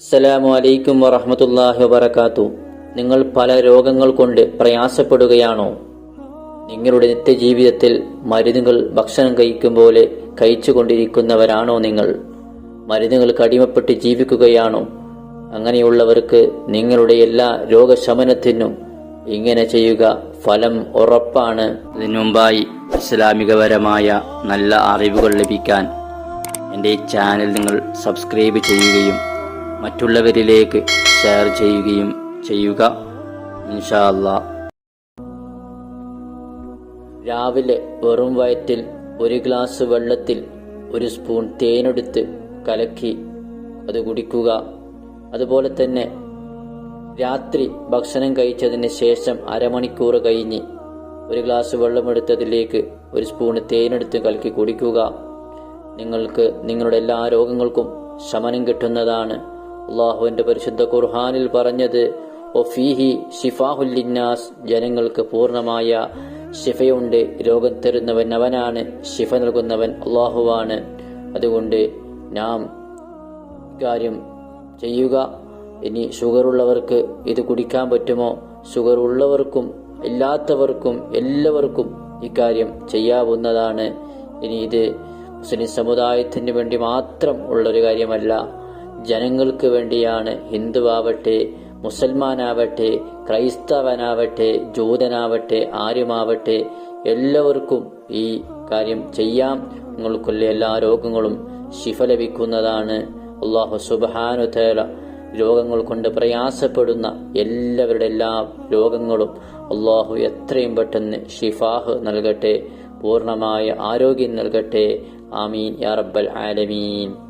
അസ്സലാമു അലൈക്കും വറഹമത്തല്ലാഹി വബർക്കാത്തു നിങ്ങൾ പല രോഗങ്ങൾ കൊണ്ട് പ്രയാസപ്പെടുകയാണോ? നിങ്ങളുടെ നിത്യജീവിതത്തിൽ മരുന്നുകൾ ഭക്ഷണം കഴിക്കും പോലെ കഴിച്ചുകൊണ്ടിരിക്കുന്നവരാണോ നിങ്ങൾ? മരുന്നുകൾക്ക് അടിമപ്പെട്ട് ജീവിക്കുകയാണോ? അങ്ങനെയുള്ളവർക്ക് നിങ്ങളുടെ എല്ലാ രോഗശമനത്തിനും ഇങ്ങനെ ചെയ്യുക ഫലം ഉറപ്പാണ്. ഇതിനു മുമ്പായി ഇസ്ലാമികപരമായ നല്ല അറിവുകൾ ലഭിക്കാൻ എന്റെ ഈ ചാനൽ നിങ്ങൾ സബ്സ്ക്രൈബ് ചെയ്യുകയും മറ്റുള്ളവരിലേക്ക് ഷെയർ ചെയ്യുകയും ചെയ്യുക. ഇൻഷാല്ല രാവിലെ വെറും വയറ്റിൽ ഒരു ഗ്ലാസ് വെള്ളത്തിൽ ഒരു സ്പൂൺ തേനെടുത്ത് കലക്കി അത് കുടിക്കുക. അതുപോലെ തന്നെ രാത്രി ഭക്ഷണം കഴിച്ചതിന് ശേഷം അരമണിക്കൂർ കഴിഞ്ഞ് ഒരു ഗ്ലാസ് വെള്ളം എടുത്തതിലേക്ക് ഒരു സ്പൂൺ തേനെടുത്ത് കലക്കി കുടിക്കുക. നിങ്ങൾക്ക് നിങ്ങളുടെ എല്ലാ രോഗങ്ങൾക്കും ശമനം കിട്ടുന്നതാണ്. അള്ളാഹുവിന്റെ പരിശുദ്ധ ഖുർഹാനിൽ പറഞ്ഞത് ഷിഫാഹുല്ലിന്നാസ് ജനങ്ങൾക്ക് പൂർണമായ ഷിഫയുണ്ട് രോഗം തരുന്നവൻ അവനാണ് ഷിഫ നൽകുന്നവൻ അള്ളാഹുവാണ്. അതുകൊണ്ട് നാം കാര്യം ചെയ്യുക. ഇനി ഷുഗർ ഉള്ളവർക്ക് ഇത് കുടിക്കാൻ പറ്റുമോ? ഷുഗർ ഉള്ളവർക്കും ഇല്ലാത്തവർക്കും എല്ലാവർക്കും ഇക്കാര്യം ചെയ്യാവുന്നതാണ്. ഇനി ഇത് മുസ്ലിം സമുദായത്തിന് വേണ്ടി മാത്രം ഉള്ളൊരു കാര്യമല്ല. ജനങ്ങൾക്ക് വേണ്ടിയാണ് ഹിന്ദുവാവട്ടെ മുസൽമാനാവട്ടെ ക്രൈസ്തവനാവട്ടെ ജൂതനാവട്ടെ ആര്യമാവട്ടെ എല്ലാവർക്കും ഈ കാര്യം ചെയ്യാം. നിങ്ങൾക്കുള്ള എല്ലാ രോഗങ്ങളും ശിഫ ലഭിക്കുന്നതാണ്. അള്ളാഹു സുബാനുതേല രോഗങ്ങൾ കൊണ്ട് പ്രയാസപ്പെടുന്ന എല്ലാവരുടെ എല്ലാ രോഗങ്ങളും അള്ളാഹു എത്രയും പെട്ടെന്ന് ഷിഫാഹ് നൽകട്ടെ പൂർണമായ ആരോഗ്യം നൽകട്ടെ. ആമീൻ യാ റബ്ബൽ ആലമീൻ.